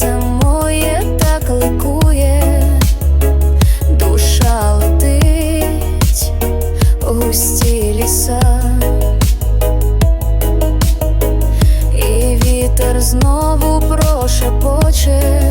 серце моє так ликує, душа летить у ліса, і вітер знову прошепоче.